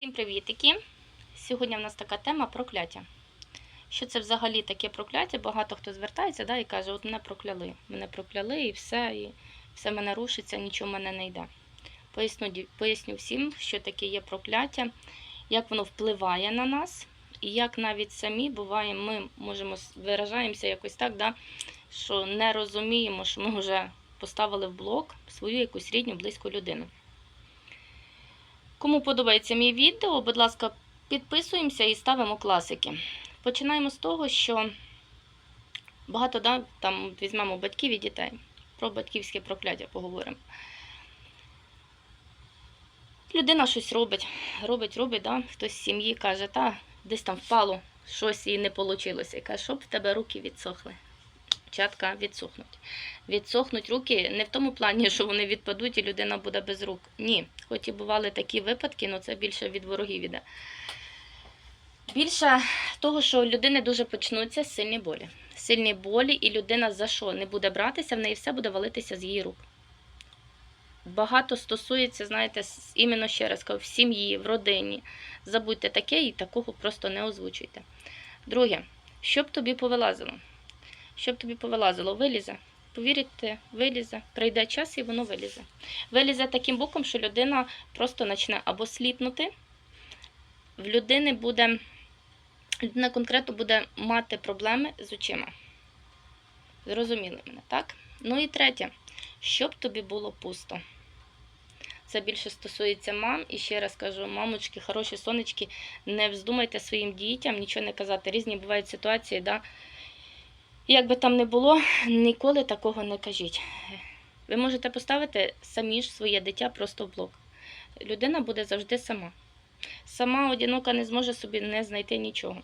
Всім привітики! Сьогодні в нас така тема прокляття. Що це взагалі таке прокляття? Багато хто звертається да, і каже, от мене прокляли. Мене прокляли і все, і все мене рушиться, нічого в мене не йде. Поясню, поясню всім, що таке є прокляття, як воно впливає на нас, і як навіть самі буває, ми можемо виражаємося якось так, да, що не розуміємо, що ми вже поставили в блок свою якусь рідню, близьку людину. Кому подобається мій відео, будь ласка, підписуємося і ставимо класики. Починаємо з того, що багато да, там візьмемо батьків і дітей. Про батьківське прокляття поговоримо. Людина щось робить, робить, робить, да? хтось з сім'ї каже, та десь там впало, щось і не вийшло. І каже, щоб в тебе руки відсохли. Чатка відсохнуть. Відсохнуть руки не в тому плані, що вони відпадуть і людина буде без рук. Ні. Хоч і бували такі випадки, але це більше від ворогів іде. Більше того, що у людини дуже почнуться сильні болі. Сильні болі, і людина за що не буде братися, в неї все буде валитися з її рук. Багато стосується, знаєте, іменно ще раз кажу, в сім'ї, в родині. Забудьте таке і такого просто не озвучуйте. Друге, щоб тобі повилазило. Щоб тобі повилазило, вилізе. Повірите, вилізе. Прийде час і воно вилізе. Вилізе таким боком, що людина просто почне або сліпнути. В людини буде, людина конкретно буде мати проблеми з очима. Зрозуміли мене, так? Ну і третє, щоб тобі було пусто. Це більше стосується мам. І ще раз кажу, мамочки, хороші сонечки, не вздумайте своїм дітям нічого не казати. Різні бувають ситуації, да? Як би там не було, ніколи такого не кажіть. Ви можете поставити самі ж своє дитя просто в блок. Людина буде завжди сама. Сама одинока не зможе собі не знайти нічого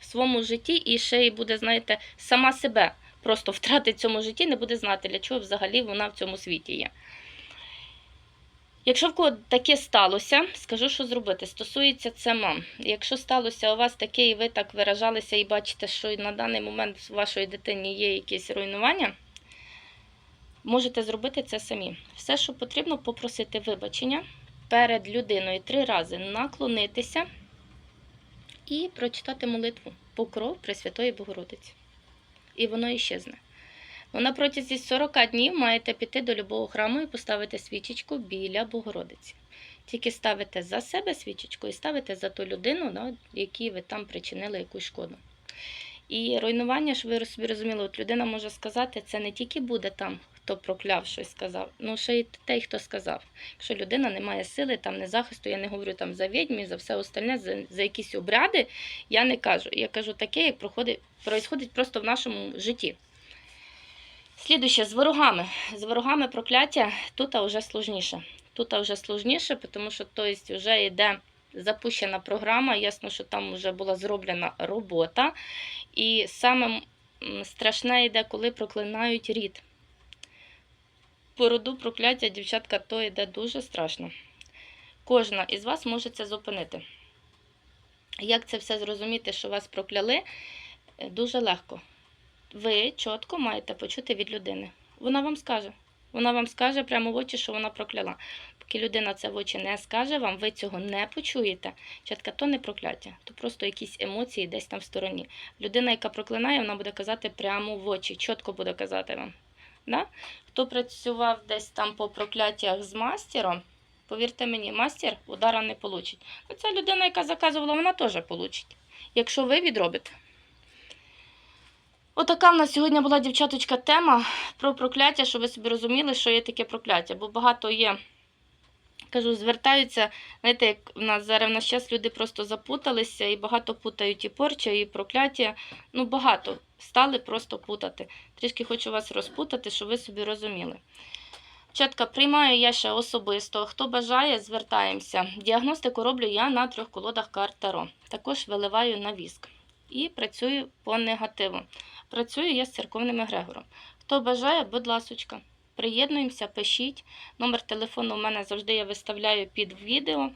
в своєму житті і ще й буде, знаєте, сама себе просто втратить в цьому житті, не буде знати, для чого взагалі вона в цьому світі є. Якщо в кого таке сталося, скажу, що зробити. Стосується це мам. Якщо сталося у вас таке, і ви так виражалися і бачите, що на даний момент у вашої дитині є якесь руйнування, можете зробити це самі. Все, що потрібно, попросити вибачення перед людиною три рази наклонитися і прочитати молитву Покров Пресвятої Богородиці. І воно іщезне. На протязі 40 днів маєте піти до любого храму і поставити свічечку біля Богородиці. Тільки ставите за себе свічечку і ставите за ту людину, да, якій ви там причинили якусь шкоду. І руйнування, щоб ви собі розуміли, от людина може сказати, це не тільки буде там, хто прокляв щось сказав, ну ще й той, хто сказав. Якщо людина не має сили, там не захисту, я не говорю там за відьмі, за все остальне, за, за якісь обряди, я не кажу. Я кажу таке, як проходить, происходить просто в нашому житті. Слідуще, з ворогами. З ворогами прокляття тут вже сложніше. Тут вже сложніше, тому що то есть, вже йде запущена програма. Ясно, що там вже була зроблена робота. І саме страшне йде, коли проклинають рід. По роду прокляття, дівчатка, то йде дуже страшно. Кожна із вас може це зупинити. Як це все зрозуміти, що вас прокляли? Е, Дуже легко ви чітко маєте почути від людини. Вона вам скаже. Вона вам скаже прямо в очі, що вона прокляла. Поки людина це в очі не скаже вам, ви цього не почуєте. Чітка, то не прокляття, то просто якісь емоції десь там в стороні. Людина, яка проклинає, вона буде казати прямо в очі, чітко буде казати вам. Да? Хто працював десь там по прокляттях з мастером, повірте мені, мастер удара не получить. Ну, Ця людина, яка заказувала, вона теж получить. Якщо ви відробите. Отака в нас сьогодні була дівчаточка тема про прокляття, щоб ви собі розуміли, що є таке прокляття. Бо багато є, кажу, звертаються, знаєте, як в нас зараз в наш час люди просто запуталися і багато путають і порча, і прокляття. Ну, багато стали просто путати. Трішки хочу вас розпутати, щоб ви собі розуміли. Чатка, приймаю я ще особисто. Хто бажає, звертаємося. Діагностику роблю я на трьох колодах карт Таро. Також виливаю на віск. І працюю по негативу. Працюю я з церковним егрегором. Хто бажає, будь ласочка, приєднуємося, пишіть. Номер телефону у мене завжди я виставляю під відео.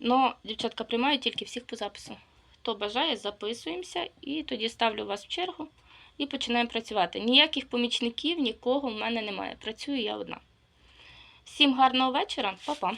Но, дівчатка, приймаю тільки всіх по запису. Хто бажає, записуємося і тоді ставлю вас в чергу і починаємо працювати. Ніяких помічників, нікого в мене немає. Працюю я одна. Всім гарного вечора, Па-па!